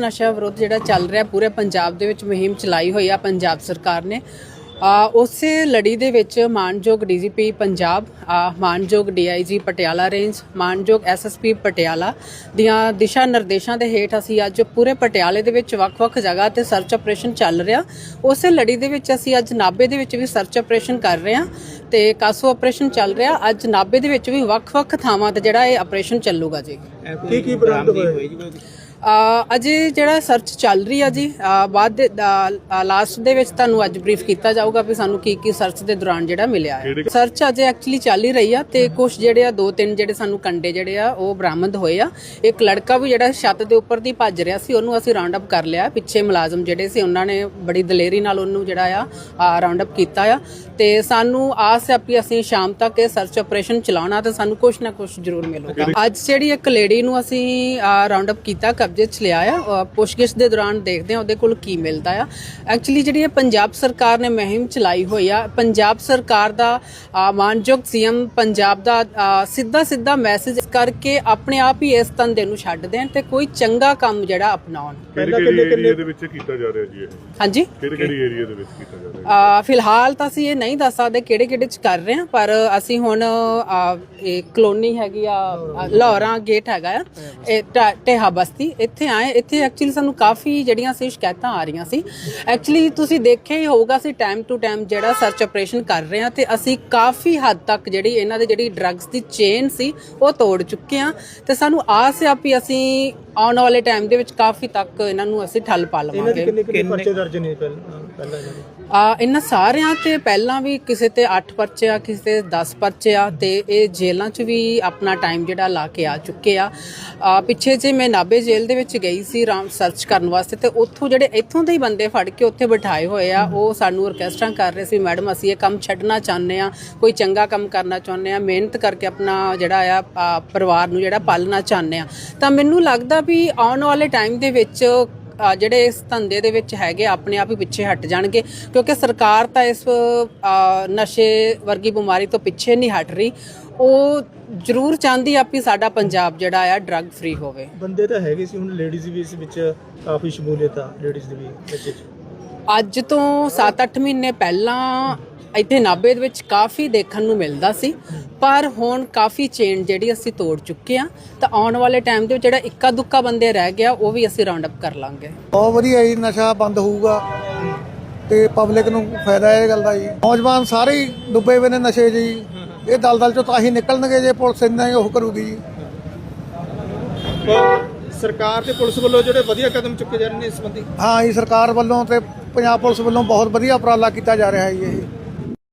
ਨਸ਼ਾ ਵਿਰੋਧ ਜਿਹੜਾ ਚੱਲ ਰਿਹਾ ਪੂਰੇ ਪੰਜਾਬ ਦੇ ਵਿੱਚ ਮੁਹਿੰਮ ਚਲਾਈ ਹੋਈ ਆ ਪੰਜਾਬ ਸਰਕਾਰ ਨੇ। ਉਸੇ ਲੜੀ ਦੇ ਵਿੱਚ ਮਾਨਯੋਗ ਡੀਜੀਪੀ ਪੰਜਾਬ ਮਾਨਯੋਗ ਡੀਆਈਜੀ ਪਟਿਆਲਾ ਰੇਂਜ ਮਾਨਯੋਗ ਐਸਐਸਪੀ ਪਟਿਆਲਾ ਦੀਆਂ ਦਿਸ਼ਾ ਨਿਰਦੇਸ਼ਾਂ ਦੇ ਹੇਠ ਅਸੀਂ ਅੱਜ ਪੂਰੇ ਪਟਿਆਲੇ ਦੇ ਵਿੱਚ ਵੱਖ-ਵੱਖ ਜਗ੍ਹਾ ਤੇ ਸਰਚ ਆਪਰੇਸ਼ਨ ਚੱਲ ਰਿਹਾ। ਉਸੇ ਲੜੀ ਦੇ ਵਿੱਚ ਅਸੀਂ ਅੱਜ ਨਾਬੇ ਦੇ ਵਿੱਚ ਵੀ ਸਰਚ ਆਪਰੇਸ਼ਨ ਕਰ ਰਹੇ ਹਾਂ ਤੇ ਕਾਸੋ ਆਪਰੇਸ਼ਨ ਚੱਲ ਰਿਹਾ। ਅੱਜ ਨਾਬੇ ਦੇ ਵਿੱਚ ਵੀ ਵੱਖ-ਵੱਖ ਥਾਵਾਂ ਤੇ ਜਿਹੜਾ ਇਹ ਆਪਰੇਸ਼ਨ ਚੱਲੂਗਾ ਜੀ। ਕੀ ਕੀ ਬਰਾਮਦ ਹੋਇਆ ਅ, ਅਜੇ ਜਿਹੜਾ ਸਰਚ ਚੱਲ ਰਹੀ ਆ ਜੀ ਬਾਅਦ ਦੇ ਲਾਸਟ ਦੇ ਵਿੱਚ ਤੁਹਾਨੂੰ ਅੱਜ ਬਰੀਫ ਕੀਤਾ ਜਾਊਗਾ ਵੀ ਸਾਨੂੰ ਕੀ ਕੀ ਸਰਚ ਦੇ ਦੌਰਾਨ ਜਿਹੜਾ ਮਿਲਿਆ ਹੈ। ਸਰਚ ਅਜੇ ਐਕਚੁਅਲੀ ਚੱਲ ਹੀ ਰਹੀ ਆ ਤੇ ਕੁਝ ਜਿਹੜੇ ਆ ਦੋ ਤਿੰਨ ਜਿਹੜੇ ਸਾਨੂੰ ਕੰਡੇ ਜਿਹੜੇ ਆ ਉਹ ਬਰਾਮਦ ਹੋਏ ਆ। ਇੱਕ ਲੜਕਾ ਵੀ ਜਿਹੜਾ ਛੱਤ ਦੇ ਉੱਪਰ ਦੀ ਭੱਜ ਰਿਹਾ ਸੀ ਉਹਨੂੰ ਅਸੀਂ ਰਾਉਂਡ ਅਪ ਕਰ ਲਿਆ। ਪਿੱਛੇ ਮੁਲਾਜ਼ਮ ਜਿਹੜੇ ਸੀ ਉਹਨਾਂ ਨੇ ਬੜੀ ਦਲੇਰੀ ਨਾਲ ਉਹਨੂੰ ਜਿਹੜਾ ਆ ਰਾਉਂਡ ਅਪ ਕੀਤਾ ਆ। ਤੇ ਸਾਨੂੰ ਆਸ ਹੈ ਵੀ ਅਸੀਂ ਸ਼ਾਮ ਤੱਕ ਇਹ ਸਰਚ ਆਪਰੇਸ਼ਨ ਚਲਾਉਣਾ ਤੇ ਸਾਨੂੰ ਕੁਝ ਨਾ ਕੁਝ ਜ਼ਰੂਰ ਮਿਲੂਗਾ। ਅੱਜ ਜਿਹੜੀ ਇੱਕ ਲੇਡੀ ਨੂੰ ਅਸੀਂ ਰਾਉਂਡ ਅਪ ਕੀਤਾ ਕਬਜ਼ੇ 'ਚ ਲਿਆ ਆ। ਪੁੱਛਗਿੱਛ ਦੇ ਦੌਰਾਨ ਦੇਖਦੇ ਆ ਉਹਦੇ ਕੋਲ ਕੀ ਮਿਲਦਾ ਆ। ਐਕਚੁਅਲੀ ਜਿਹੜੀ ਇਹ ਪੰਜਾਬ ਸਰਕਾਰ ਨੇ ਮੁਹਿੰਮ ਚਲਾਈ ਹੋਈ ਆ ਪੰਜਾਬ ਸਰਕਾਰ ਦਾ ਮਾਨਯੋਗ ਸੀਐਮ ਪੰਜਾਬ ਦਾ ਸਿੱਧਾ ਸਿੱਧਾ ਮੈਸੇਜ ਕਰਕੇ ਆਪਣੇ ਆਪ ਹੀ ਇਸ ਧੰਦੇ ਨੂੰ ਛੱਡ ਦੇਣ ਤੇ ਕੋਈ ਚੰਗਾ ਕੰਮ ਜਿਹੜਾ ਅਪਣਾਉਣ। ਪਹਿਲਾਂ ਕਿਹੜੇ ਕਿੰਨੇ- ਕਿਹੜੇ ਏਰੀਆ ਕਿੰਨੇ- ਦੇ ਵਿੱਚ ਕੀਤਾ ਜਾ ਰਿਹਾ ਜੀ ਇਹ? ਹਾਂਜੀ? ਕਿਹੜੇ ਕਿਹੜੇ ਏਰੀਆ ਦੇ ਵਿੱਚ ਕੀਤਾ ਜਾ ਰਿਹਾ? ਅ, ਫਿਲਹਾਲ ਤਾਂ ਅਸੀਂ ਇਹ ਨਹੀਂ ਦੱਸ ਸਕਦੇ ਕਿਹੜੇ ਕਿਹੜੇ ਚ ਕਰ ਰਹੇ ਹਾਂ ਪਰ ਅਸੀਂ ਹੁਣ ਇਹ ਕਲੋਨੀ ਹੈਗੀ ਆ ਲਾਹੌਰਾਂ ਗੇਟ ਹੈਗਾ ਆ ਇਹ ਟੇਹਾ ਬਸਤੀ ਇੱਥੇ ਆਏ ਇੱਥੇ ਐਕਚੁਅਲੀ ਸਾਨੂੰ ਕਾਫੀ ਜਿਹੜੀਆਂ ਸੀ ਸ਼ਿਕਾਇਤਾਂ ਆ ਰਹੀਆਂ ਸੀ। ਐਕਚੁਅਲੀ ਤੁਸੀਂ ਦੇਖਿਆ ਹੀ ਹੋਊਗਾ ਅਸੀਂ ਟਾਈਮ ਟੂ ਟਾਈਮ ਜਿਹੜਾ ਸਰਚ ਆਪਰੇਸ਼ਨ ਕਰ ਰਹੇ ਹਾਂ ਤੇ ਅਸੀਂ ਕਾਫੀ ਹੱਦ ਤੱਕ ਜਿਹੜੀ ਇਹਨਾਂ ਦੇ ਜਿਹੜੀ ਡਰੱਗਸ ਦੀ ਚੇਨ ਸੀ ਉਹ ਤੋੜ ਚੁੱਕੇ ਹਾਂ ਤੇ ਸਾਨੂੰ ਆਸ ਹੈ ਵੀ ਅਸੀਂ ਆਉਣ ਵਾਲੇ ਟਾਈਮ ਦੇ ਵਿੱਚ ਕਾਫੀ ਤੱਕ ਇਹਨਾਂ ਨੂੰ ਅਸੀਂ ਠੱਲ ਪਾ ਇਹਨਾਂ ਦੇ ਲਵਾਂਗੇ। ਕਿੰਨੇ ਕਿੰਨੇ ਪਰਚੇ ਦਰਜ ਨੇ ਪਹਿਲਾਂ? ਆ ਇਹਨਾਂ ਸਾਰਿਆਂ ਤੇ ਪਹਿਲਾਂ ਵੀ ਕਿਸੇ ਤੇ 8 ਪਰਚੇ ਆ ਕਿਸੇ ਤੇ 10 ਪਰਚੇ ਆ ਤੇ ਇਹ ਜੇਲ੍ਹਾਂ 'ਚ ਵੀ ਆਪਣਾ ਟਾਈਮ ਜਿਹੜਾ ਲਾ ਕੇ ਆ ਚੁੱਕੇ ਆ। ਆ, ਪਿੱਛੇ ਜੇ ਮੈਂ ਨਾਬੇ ਜੇਲ੍ਹ ਦੇ ਵਿੱਚ ਗਈ ਸੀ ਰਾਮ ਸਰਚ ਕਰਨ ਵਾਸਤੇ ਤੇ ਉੱਥੋਂ ਜਿਹੜੇ ਇੱਥੋਂ ਦੇ ਹੀ ਬੰਦੇ ਫੜ ਕੇ ਉੱਥੇ ਬਿਠਾਏ ਹੋਏ ਆ ਉਹ ਸਾਨੂੰ ਰਿਕਵੈਸਟਾਂ ਕਰ ਰਹੇ ਸੀ ਮੈਡਮ ਅਸੀਂ ਇਹ ਕੰਮ ਛੱਡਣਾ ਚਾਹੁੰਦੇ ਆ ਕੋਈ ਚੰਗਾ ਕੰਮ ਕਰਨਾ ਚਾਹੁੰਦੇ ਆ ਮਿਹਨਤ ਕਰਕੇ ਆਪਣਾ ਜਿਹੜਾ ਆ ਆ, ਪਰਿਵਾਰ ਨੂੰ ਜਿਹੜਾ ਪਾਲਣਾ ਚਾਹੁੰਦੇ ਆ। ਤਾਂ ਮੈਨੂੰ ਲੱਗਦਾ ਵੀ ਆਉਣ ਵਾਲੇ ਟਾਈਮ ਦੇ ਵਿੱਚ ਅ, ਜਿਹੜੇ ਇਸ ਧੰਦੇ ਦੇ ਵਿੱਚ ਹੈਗੇ ਆਪਣੇ ਆਪ ਹੀ ਪਿੱਛੇ ਹਟ ਜਾਣਗੇ ਕਿਉਂਕਿ ਸਰਕਾਰ ਤਾਂ ਇਸ ਅ, ਨਸ਼ੇ ਵਰਗੀ ਬਿਮਾਰੀ ਤੋਂ ਪਿੱਛੇ ਨਹੀਂ ਹਟ ਰਹੀ। ਉਹ ਜ਼ਰੂਰ ਚਾਹੁੰਦੀ ਆ ਵੀ ਸਾਡਾ ਪੰਜਾਬ ਜਿਹੜਾ ਆ ਡਰੱਗ ਫ੍ਰੀ ਹੋਵੇ। ਬੰਦੇ ਤਾਂ ਹੈਗੇ ਸੀ ਹੁਣ ਲੇਡੀਜ਼ ਵੀ ਇਸ ਵਿੱਚ ਕਾਫੀ ਸ਼ਮੂਲੀਅਤ ਆ ਲੇਡੀਜ਼ ਦੀ ਵੀ ਚ ਅੱਜ ਤੋਂ 7-8 ਮਹੀਨੇ ਪਹਿਲਾਂ ਇੱਥੇ ਨਾਭੇ ਦੇ ਵਿੱਚ ਕਾਫੀ ਦੇਖਣ ਨੂੰ ਮਿਲਦਾ ਸੀ ਪਰ ਹੁਣ ਕਾਫੀ ਚੇਨ ਜਿਹੜੀ ਅਸੀਂ ਤੋੜ ਚੁੱਕੇ ਆ ਤਾਂ ਆਉਣ ਵਾਲੇ ਟਾਈਮ ਦੇ ਵਿੱਚ ਜਿਹੜਾ ਇੱਕਾ ਦੁੱਕਾ ਬੰਦੇ ਰਹਿ ਗਿਆ ਉਹ ਵੀ ਅਸੀਂ ਰਾਉਂਡ ਅਪ ਕਰ ਲਾਂਗੇ। ਬਹੁਤ ਵਧੀਆ ਜੀ ਨਸ਼ਾ ਬੰਦ ਹੋਊਗਾ ਤੇ ਪਬਲਿਕ ਨੂੰ ਫਾਇਦਾ ਇਹ ਗੱਲ ਦਾ ਜੀ। ਨੌਜਵਾਨ ਸਾਰੇ ਹੀ ਡੁੱਬੇ ਹੋਏ ਨੇ ਨਸ਼ੇ ਜੀ ਇਹ ਦਲਦਲ ਚੋਂ ਤਾਂ ਹੀ ਨਿਕਲਣਗੇ ਜੇ ਪੁਲਿਸ ਇੰਨਾ ਹੀ ਉਹ ਕਰੂਗੀ ਜੀ। ਸਰਕਾਰ ਤੇ ਪੁਲਿਸ ਵੱਲੋਂ ਜਿਹੜੇ ਵਧੀਆ ਕਦਮ ਚੁੱਕੇ ਜਾ ਰਹੇ ਨੇ ਇਸ ਸੰਬੰਧੀ? ਹਾਂ ਜੀ ਸਰਕਾਰ ਵੱਲੋਂ ਤੇ ਪੰਜਾਬ ਪੁਲਿਸ ਵੱਲੋਂ ਬਹੁਤ ਵਧੀਆ ਉਪਰਾਲਾ ਕੀਤਾ ਜਾ ਰਿਹਾ ਹੈ ਜੀ ਇਹ।